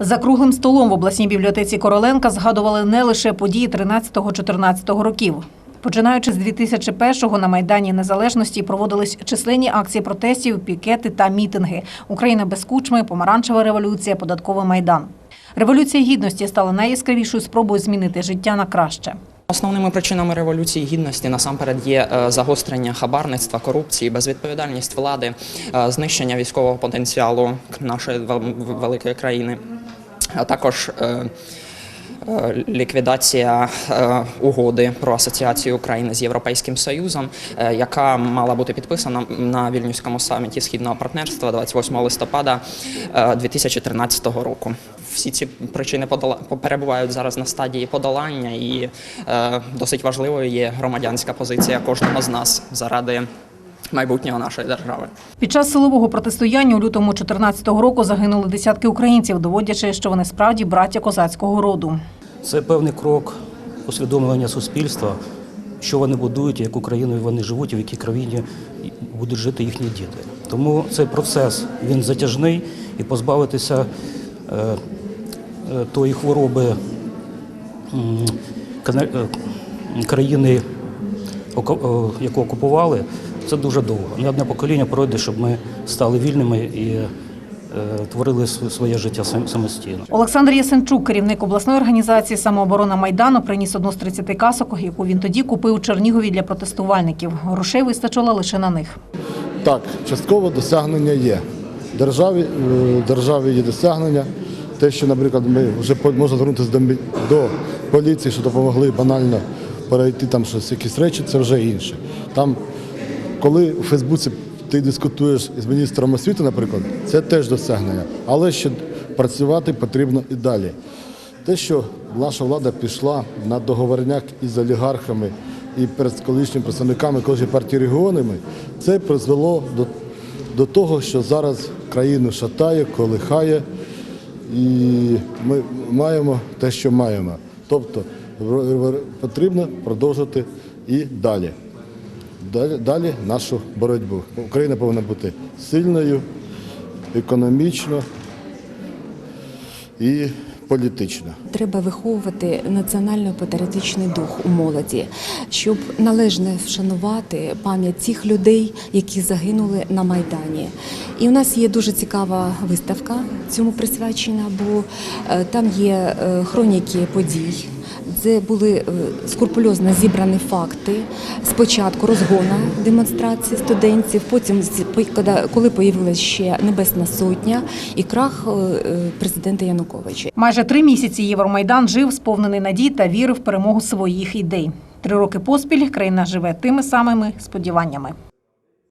За круглим столом в обласній бібліотеці Короленка згадували не лише події 13-14 років. Починаючи з 2001-го на Майдані Незалежності проводились численні акції протестів, пікети та мітинги. Україна без кучми, помаранчева революція, податковий майдан. Революція гідності стала найяскравішою спробою змінити життя на краще. Основними причинами революції гідності насамперед є е, загострення хабарництва, корупції, безвідповідальність влади, е, знищення військового потенціалу нашої вел- великої країни, а також е, е, ліквідація е, угоди про асоціацію України з Європейським Союзом, яка мала бути підписана на вільнюському саміті східного партнерства 28 листопада е, 2013 року. Всі ці причини перебувають зараз на стадії подолання, і досить важливою є громадянська позиція кожного з нас заради майбутнього нашої держави. Під час силового протистояння у лютому 2014 року загинули десятки українців, доводячи, що вони справді браття козацького роду. Це певний крок усвідомлення суспільства, що вони будують, яку країну вони живуть, і в якій країні будуть жити їхні діти. Тому цей процес він затяжний і позбавитися е, е, тої хвороби е, країни, яку окупували, це дуже довго. Не одне покоління пройде, щоб ми стали вільними і е, творили своє життя самостійно. Олександр Ясенчук, керівник обласної організації самооборона Майдану, приніс одну з 30 касок, яку він тоді купив у Чернігові для протестувальників. Грошей вистачило лише на них. Так, частково досягнення є. Державі, е, державі є досягнення. Те, що, наприклад, ми вже можна звернутися до поліції, що допомогли банально перейти там щось, якісь речі, це вже інше. Там, коли у Фейсбуці ти дискутуєш з міністром освіти, наприклад, це теж досягнення. Але ще працювати потрібно і далі. Те, що наша влада пішла на договорняк із олігархами і перед колишніми представниками колишньої партії регіонами, це призвело до, до того, що зараз країну шатає, колихає, і ми маємо те, що маємо. Тобто потрібно продовжити і далі. Далі, нашу боротьбу. Україна повинна бути сильною, економічно і політично. Треба виховувати національно-патріотичний дух у молоді, щоб належно вшанувати пам'ять цих людей, які загинули на майдані. І у нас є дуже цікава виставка цьому присвячена, бо е, там є е, хроніки подій. Це були е, скрупульозно зібрані факти спочатку розгону демонстрації студентів, потім коли появилася ще Небесна Сотня і крах е, е, президента Януковича. Майже три місяці Євромайдан жив сповнений надій та віри в перемогу своїх ідей. Три роки поспіль країна живе тими самими сподіваннями.